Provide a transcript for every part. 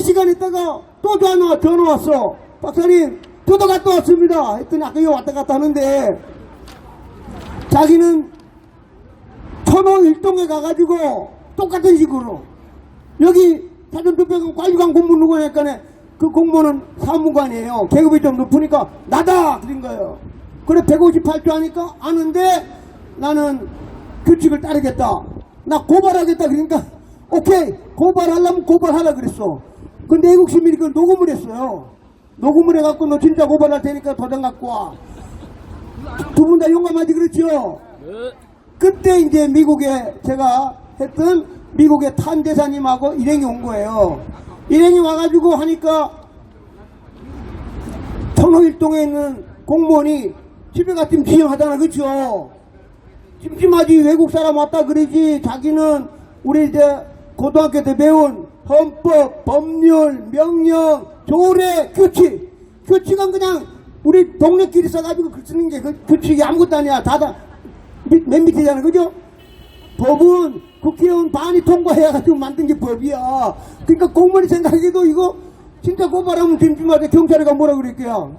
4시간 있다가 또 전화, 전화 왔어. 박사님, 저도 갔다 왔습니다. 했더니 아까 여기 왔다 갔다 하는데, 자기는 천호 일동에 가가지고 똑같은 식으로, 여기 사전투표관 관리관 공무원 누구 하니까 그 공무원은 사무관이에요. 계급이 좀 높으니까 나다! 그런 거예요. 그래, 158조 하니까 아는데 나는 규칙을 따르겠다. 나 고발하겠다. 그러니까, 오케이. 고발하려면 고발하라 그랬어. 근데 애국 시민이 그걸 녹음을 했어요. 녹음을 해갖고 너 진짜 고발할 테니까 도장 갖고 와. 두 분 다 용감하지 그렇죠? 그때 이제 미국에 제가 했던 미국의 탄대사님하고 일행이 온 거예요. 일행이 와가지고 하니까 천호일동에 있는 공무원이 집에 갔으면 지정하잖아, 그쵸? 심심하지 외국 사람 왔다 그러지 자기는 우리 이제 고등학교 때 배운 헌법, 법률, 명령, 조례, 규칙. 규칙은 그냥 우리 동네끼리 써가지고 글 쓰는 게 그 규칙이 아무것도 아니야. 다다 밑- 맨 밑이잖아 그죠? 법은 국회의원 반이 통과해가지고 만든 게 법이야. 그러니까 공무원이 생각해도 이거 진짜 고발하면 심심하게 경찰에가 뭐라 그럴게요?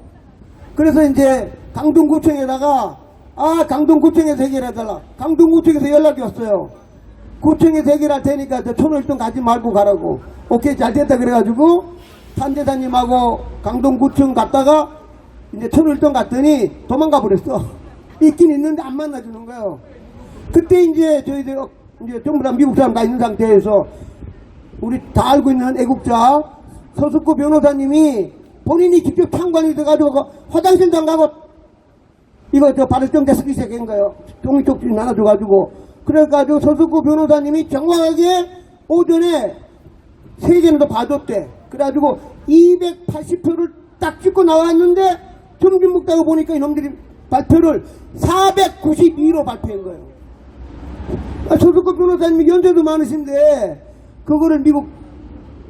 그래서 이제 강동구청에다가 아 강동구청에서 해결해달라. 강동구청에서 연락이 왔어요 구청에서 해결할 테니까 저 천월동 가지 말고 가라고 오케이 잘 됐다 그래가지고 판대사님하고 강동구청 갔다가 이제 천월동 갔더니 도망가 버렸어 있긴 있는데 안 만나주는 거예요 그때 이제 저희들 어, 이제 전부 다 미국 사람 다 있는 상태에서 우리 다 알고 있는 애국자 서숙구 변호사님이 본인이 직접 참관이 돼가지고 그 화장실도 안 가고 이거 저 발을정대 쓰기 시작한 거예요. 종이 쪽지 나눠줘가지고. 그래가지고 서숙구 변호사님이 정확하게 오전에 세전도 봐줬대. 그래가지고 280표를 딱 찍고 나왔는데 먹다가 보니까 이놈들이 발표를 492로 발표한 거예요. 아, 서숙구 변호사님이 연세도 많으신데 그거를 미국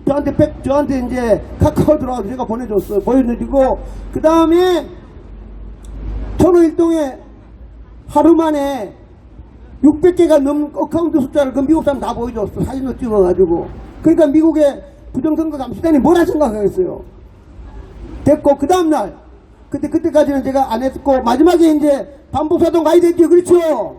저한테 백 저한테 이제 카카오 들어가서 제가 보내줬어요. 보여드리고 그 다음에 천호일동에 하루 만에 600개가 넘는 어카운트 숫자를 그 미국 사람 다 보여줬어. 사진도 찍어가지고. 그러니까 미국의 부정선거 감시단이 뭐라 생각하겠어요. 됐고, 그 다음날. 그때, 그때까지는 제가 안 했고, 마지막에 이제 반복사동 되죠. 그렇죠?